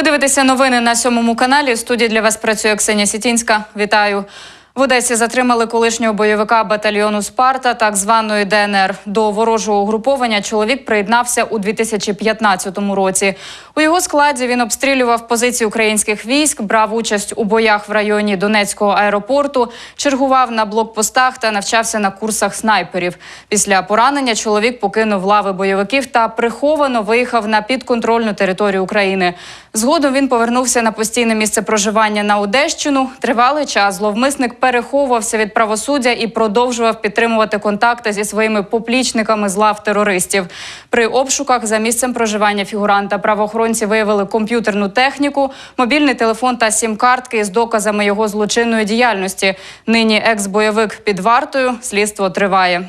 Ви дивитеся новини на сьомому каналі. У студії для вас працює Ксенія Сітінська. Вітаю. В Одесі затримали колишнього бойовика батальйону Спарта, так званої ДНР. До ворожого угруповання чоловік приєднався у 2015 році. У його складі він обстрілював позиції українських військ, брав участь у боях в районі Донецького аеропорту, чергував на блокпостах та навчався на курсах снайперів. Після поранення чоловік покинув лави бойовиків та приховано виїхав на підконтрольну територію України. Згодом він повернувся на постійне місце проживання на Одещину. Тривалий час зловмисник переховувався від правосуддя і продовжував підтримувати контакти зі своїми поплічниками з лав терористів. При обшуках за місцем проживання фігуранта правоохоронці виявили комп'ютерну техніку, мобільний телефон та сім-картки з доказами його злочинної діяльності. Нині екс-бойовик під вартою. Слідство триває.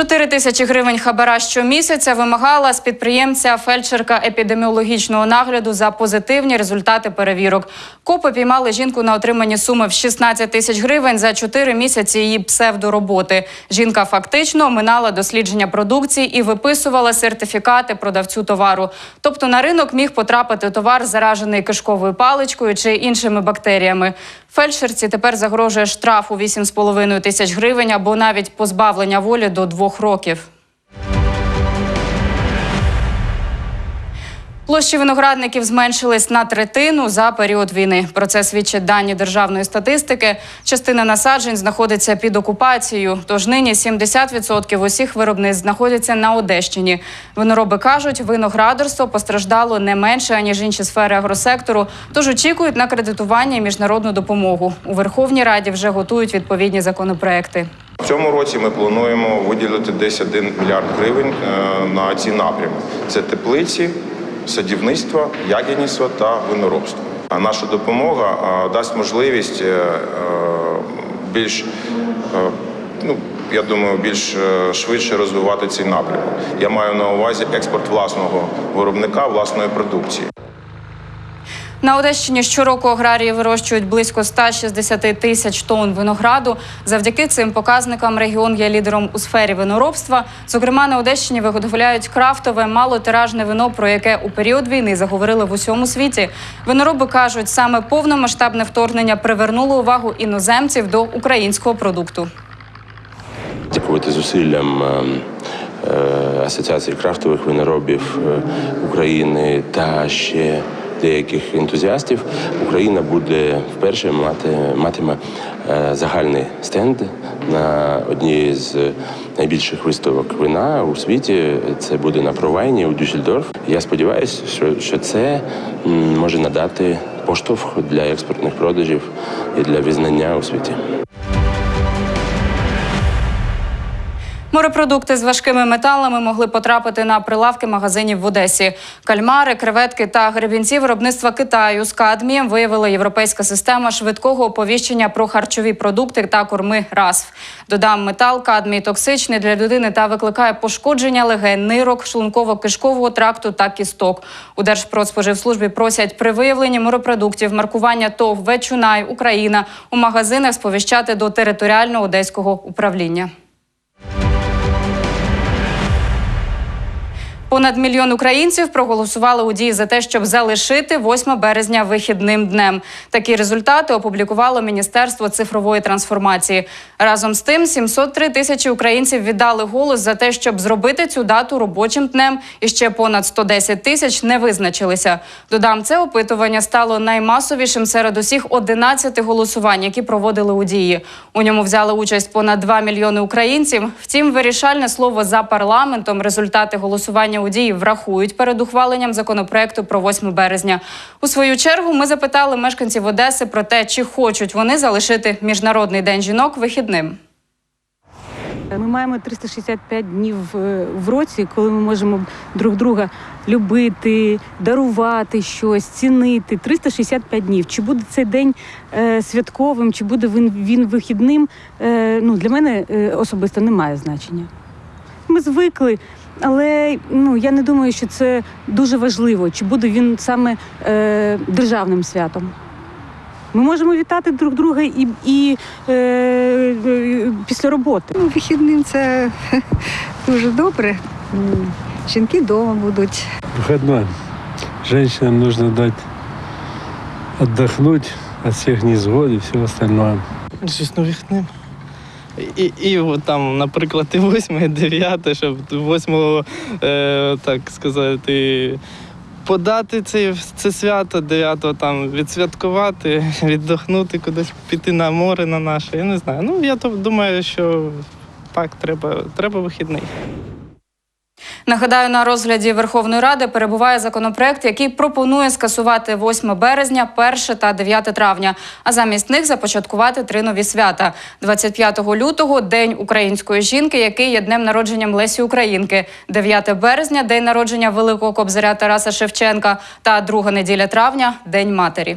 4 тисячі гривень хабара щомісяця вимагала з підприємця фельдшерка епідеміологічного нагляду за позитивні результати перевірок. Копи піймали жінку на отриманні суми в 16 тисяч гривень за 4 місяці її псевдороботи. Жінка фактично оминала дослідження продукції і виписувала сертифікати продавцю товару. Тобто на ринок міг потрапити товар, заражений кишковою паличкою чи іншими бактеріями. Фельдшерці тепер загрожує штраф у 8,5 тисяч гривень або навіть позбавлення волі до двох років. Площі виноградників зменшились на третину за період війни. Про це свідчать дані державної статистики. Частина насаджень знаходиться під окупацією. Тож нині 70% усіх виробництв знаходяться на Одещині. Винороби кажуть, виноградарство постраждало не менше аніж інші сфери агросектору. Тож очікують на кредитування і міжнародну допомогу. У Верховній Раді вже готують відповідні законопроекти. В цьому році ми плануємо виділити десь 1 мільярд гривень е, на ці напрями: це теплиці, садівництво, ягідництво та виноробство. А наша допомога е, дасть можливість е, більш ну. Я думаю, більш швидше розвивати цей напрямок. Я маю на увазі експорт власного виробника, власної продукції. На Одещині щороку аграрії вирощують близько 160 тисяч тонн винограду. Завдяки цим показникам регіон є лідером у сфері виноробства. Зокрема, на Одещині виготовляють крафтове малотиражне вино, про яке у період війни заговорили в усьому світі. Винороби кажуть, саме повномасштабне вторгнення привернуло увагу іноземців до українського продукту. Дякувати зусиллям е, е, Асоціації крафтових виноробів е, України та ще деяких ентузіастів, Україна буде вперше мати матиме е, загальний стенд на одній з найбільших виставок вина у світі. Це буде на Провайні у Дюссельдорф. Я сподіваюся, що, що це може надати поштовх для експортних продажів і для визнання у світі. Морепродукти з важкими металами могли потрапити на прилавки магазинів в Одесі. Кальмари, креветки та гребінці виробництва Китаю з кадмієм виявила європейська система швидкого оповіщення про харчові продукти та корми РАСФ. Додам метал кадмій токсичний для людини та викликає пошкодження легень, нирок, шлунково-кишкового тракту та кісток. У Держпродспоживслужбі просять при виявленні морепродуктів маркування ТОВ «Вечунай», Україна у магазинах сповіщати до територіального одеського управління. Понад мільйон українців проголосували у дії за те, щоб залишити 8 березня вихідним днем. Такі результати опублікувало Міністерство цифрової трансформації. Разом з тим, 703 тисячі українців віддали голос за те, щоб зробити цю дату робочим днем. І ще понад 110 тисяч не визначилися. Додам, це опитування стало наймасовішим серед усіх 11 голосувань, які проводили у дії. У ньому взяли участь понад 2 мільйони українців. Втім, вирішальне слово за парламентом. Результати голосування у врахують перед ухваленням законопроекту про 8 березня. У свою чергу ми запитали мешканців Одеси про те, чи хочуть вони залишити міжнародний день жінок вихідним. Ми маємо 365 днів е, в році, коли ми можемо друг друга любити, дарувати щось, цінити. 365 днів. Чи буде цей день е, святковим, чи буде він, він вихідним? Е, ну, для мене особисто немає значення. Ми звикли, але ну, я не думаю, що це дуже важливо, чи буде він саме е, державним святом. Ми можемо вітати друг друга і, і е, е, після роботи. Ну, вихідним це дуже добре. Жінки вдома будуть. выходной. Женщинам нужно дать отдохнуть от всех невзгод и всего остального. Звісно, вихнем. І, і там, наприклад, і 8, і дев'яте, щоб восьмого, е, так сказати, подати це, це свято, дев'ятого там відсвяткувати, віддохнути, кудись піти на море на наше. Я не знаю. Ну, я то думаю, що так, треба, треба вихідний. Нагадаю, на розгляді Верховної Ради перебуває законопроект, який пропонує скасувати 8 березня, 1 та 9 травня, а замість них започаткувати три нові свята: 25 лютого День української жінки, який є днем народженням Лесі Українки, 9 березня День народження Великого Кобзаря Тараса Шевченка. Та друга неділя травня День матері.